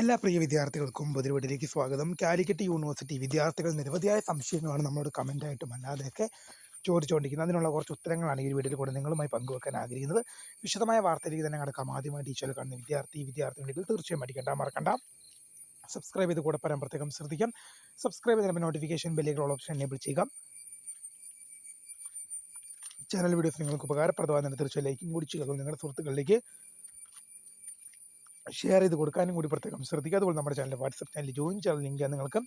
എല്ലാ പ്രിയ വിദ്യാർത്ഥികൾക്കും പുതിയവീട്ടിലേക്ക് സ്വാഗതം. കാലിക്കറ്റ് യൂണിവേഴ്സിറ്റി വിദ്യാർത്ഥികൾ നിരവധിയായ സംശയങ്ങളാണ് നമ്മളോട് കമന്റായിട്ടും അല്ലാതെയൊക്കെ ചോദിച്ചുകൊണ്ടിരിക്കുന്നത് അതിനുള്ള കുറച്ച് ഉത്തരങ്ങളാണ് ഈ വീഡിയോയിൽ കൂടെ നിങ്ങളുമായി പങ്കുവെക്കാൻ ആഗ്രഹിക്കുന്നത്. വിശദമായ വാർത്തയിലേക്ക് തന്നെ കിടക്കാം ആദ്യമായി ടീച്ചർ കാണുന്ന വിദ്യാർത്ഥി വിദ്യാർത്ഥികളിൽ തീർച്ചയായും പഠിക്കേണ്ട മറക്കണ്ട. സബ്സ്ക്രൈബ് ചെയ്ത് കൂടെ പരം പ്രത്യേകം ശ്രദ്ധിക്കാം. സബ്സ്ക്രൈബ് ചെയ്തപ്പോൾ നോട്ടിഫിക്കേഷൻ ബെല്ലുകൾ ഓപ്ഷൻ എനേബിൾ ചെയ്യുക. ചാനൽ വീഡിയോസ് നിങ്ങൾക്ക് ഉപകാരപ്രദമാകുന്നതിന് തീർച്ചയായും ലൈക്കും കൂടി ചെയ്യുക. നിങ്ങളുടെ സുഹൃത്തുക്കളിലേക്ക് ഷെയർ ചെയ്ത് കൊടുക്കാനും കൂടി പ്രത്യേകം ശ്രദ്ധിക്കുക. അതുപോലെ നമ്മുടെ ചാനൽ വാട്സപ്പ് ചാനൽ ജോയിൻ ചെയ്യാൻ ലിങ്ക് നിങ്ങൾക്ക്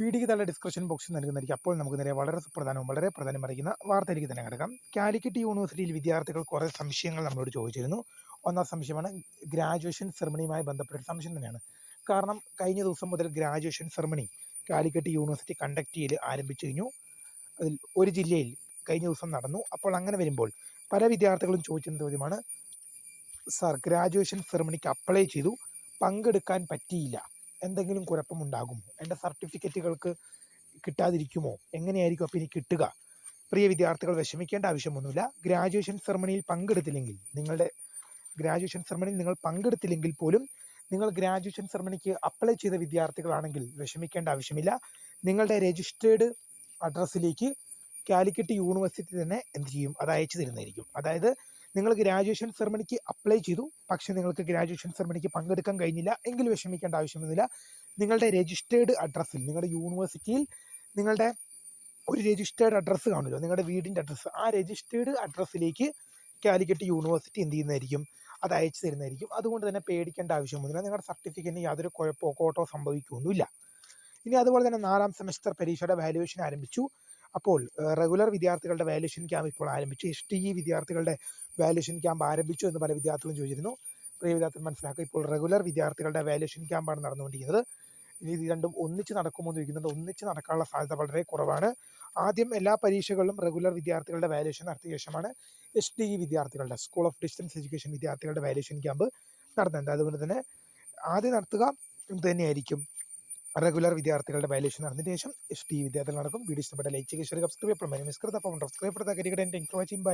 വീഡിയോയ്ക്ക് താഴെ ഡിസ്ക്രിപ്ഷൻ ബോക്സിൽ നൽകുന്നതായിരിക്കും. അപ്പോൾ നമുക്ക് നേരെ വളരെ സുപ്രധാനവും വളരെ പ്രധാനം അറിയിക്കുന്ന വാർത്തയിലേക്ക് തന്നെ കിടക്കാം. കാലിക്കറ്റ് യൂണിവേഴ്സിറ്റിയിൽ വിദ്യാർത്ഥികൾ കുറേ സംശയങ്ങൾ നമ്മളോട് ചോദിച്ചിരുന്നു. ഒന്നാം സംശയമാണ് ഗ്രാജുവേഷൻ സെറമണിയുമായി ബന്ധപ്പെട്ട സംശയം തന്നെയാണ്. കാരണം കഴിഞ്ഞ ദിവസം മുതൽ graduation ceremony Calicut university conduct ചെയ്ത് ആരംഭിച്ചു കഴിഞ്ഞു. അതിൽ ഒരു ജില്ലയിൽ കഴിഞ്ഞ ദിവസം നടന്നു. അപ്പോൾ അങ്ങനെ വരുമ്പോൾ പല വിദ്യാർത്ഥികളും ചോദിച്ചിരുന്ന ചോദ്യമാണ് സാർ ഗ്രാജുവേഷൻ സെറമണിക്ക് അപ്ലൈ ചെയ്തു. പങ്കെടുക്കാൻ പറ്റിയില്ല. എന്തെങ്കിലും കുഴപ്പമുണ്ടാകുമോ? എന്റെ സർട്ടിഫിക്കറ്റുകൾക്ക് കിട്ടാതിരിക്കുമോ? എങ്ങനെയായിരിക്കും അപ്പോൾ ഇനി കിട്ടുക? പ്രിയ വിദ്യാർത്ഥികൾ വിഷമിക്കേണ്ട ആവശ്യമൊന്നുമില്ല. ഗ്രാജുവേഷൻ സെറമണിയിൽ പങ്കെടുത്തില്ലെങ്കിൽ നിങ്ങളുടെ ഗ്രാജുവേഷൻ സെറമണിയിൽ നിങ്ങൾ പങ്കെടുത്തില്ലെങ്കിൽ പോലും നിങ്ങൾ ഗ്രാജുവേഷൻ സെറമണിക്ക് അപ്ലൈ ചെയ്ത വിദ്യാർത്ഥികളാണെങ്കിൽ വിഷമിക്കേണ്ട ആവശ്യമില്ല. നിങ്ങളുടെ രജിസ്റ്റേർഡ് അഡ്രസ്സിലേക്ക് കാലിക്കറ്റ് യൂണിവേഴ്സിറ്റി തന്നെ എന്ത് ചെയ്യും? അത് അയച്ചു തരുന്നതായിരിക്കും. അതായത് നിങ്ങൾ ഗ്രാജുവേഷൻ സെറമണിക്ക് അപ്ലൈ ചെയ്തു. പക്ഷേ നിങ്ങൾക്ക് ഗ്രാജുവേഷൻ സെറമണിക്ക് പങ്കെടുക്കാൻ കഴിഞ്ഞില്ല. എങ്കിൽ വിഷമിക്കേണ്ട ആവശ്യമൊന്നുമില്ല. നിങ്ങളുടെ രജിസ്റ്റേർഡ് അഡ്രസ്സിൽ നിങ്ങളുടെ യൂണിവേഴ്സിറ്റിയിൽ നിങ്ങളുടെ ഒരു രജിസ്റ്റേർഡ് അഡ്രസ്സ് കാണുമല്ലോ. നിങ്ങളുടെ വീടിന്റെ അഡ്രസ്സ് ആ രജിസ്റ്റേർഡ് അഡ്രസ്സിലേക്ക് കാലിക്കറ്റ് യൂണിവേഴ്സിറ്റി എന്ത് ചെയ്യുന്നതായിരിക്കും? അത് അയച്ചു തരുന്നതായിരിക്കും. അതുകൊണ്ട് തന്നെ പേടിക്കേണ്ട ആവശ്യമൊന്നുമില്ല. നിങ്ങളുടെ സർട്ടിഫിക്കറ്റിന് യാതൊരു കുഴപ്പമോ കോട്ടോ സംഭവിക്കുകയൊന്നുമില്ല ഇനി അതുപോലെ തന്നെ നാലാം സെമസ്റ്റർ പരീക്ഷയുടെ വാല്യുവേഷൻ ആരംഭിച്ചു. അപ്പോൾ റെഗുലർ വിദ്യാർത്ഥികളുടെ വാല്യുവേഷൻ ക്യാമ്പ് ഇപ്പോൾ ആരംഭിച്ചു. എസ് ടി ഇ വിദ്യാർത്ഥികളുടെ വാല്യുവേഷൻ ക്യാമ്പ് ആരംഭിച്ചു എന്ന് പല വിദ്യാർത്ഥികളും ചോദിച്ചിരുന്നു. പ്രിയ വിദ്യാർത്ഥികൾ മനസ്സിലാക്കുക ഇപ്പോൾ റെഗുലർ വിദ്യാർത്ഥികളുടെ വാല്യുവേഷൻ ക്യാമ്പാണ് നടന്നുകൊണ്ടിരിക്കുന്നത്. ഇനി ഇത് രണ്ടും ഒന്നിച്ച് നടക്കുമോ എന്ന് ചോദിക്കുന്നുണ്ട്. ഒന്നിച്ച് നടക്കാനുള്ള സാധ്യത വളരെ കുറവാണ്. ആദ്യം എല്ലാ പരീക്ഷകളിലും റെഗുലർ വിദ്യാർത്ഥികളുടെ വാല്യുവേഷൻ നടത്തിയ ശേഷമാണ് എസ് ടി ഇ വിദ്യാർത്ഥികളുടെ സ്കൂൾ ഓഫ് ഡിസ്റ്റൻസ് എഡ്യൂക്കേഷൻ വിദ്യാർത്ഥികളുടെ വാല്യുവേഷൻ ക്യാമ്പ് നടത്തുന്നത് അതുകൊണ്ട് തന്നെ ആദ്യം നടത്തുക തന്നെയായിരിക്കും റെഗുലർ വിദ്യാർത്ഥികളുടെ വയലേഷൻ നടന്നതിന് ശേഷം എസ് ടി വിദ്യാർത്ഥികൾ നടക്കും വീഡിയോ ഇഷ്ടപ്പെട്ട ലൈക്ക് ചെയ്യുക സബ്സ്ക്രൈബ് ചെയ്യപ്പെടും സബ്സ്ക്രൈബ് ചെയ്യപ്പെടുന്ന കരികടൻ വാച്ചിങ് ബൈ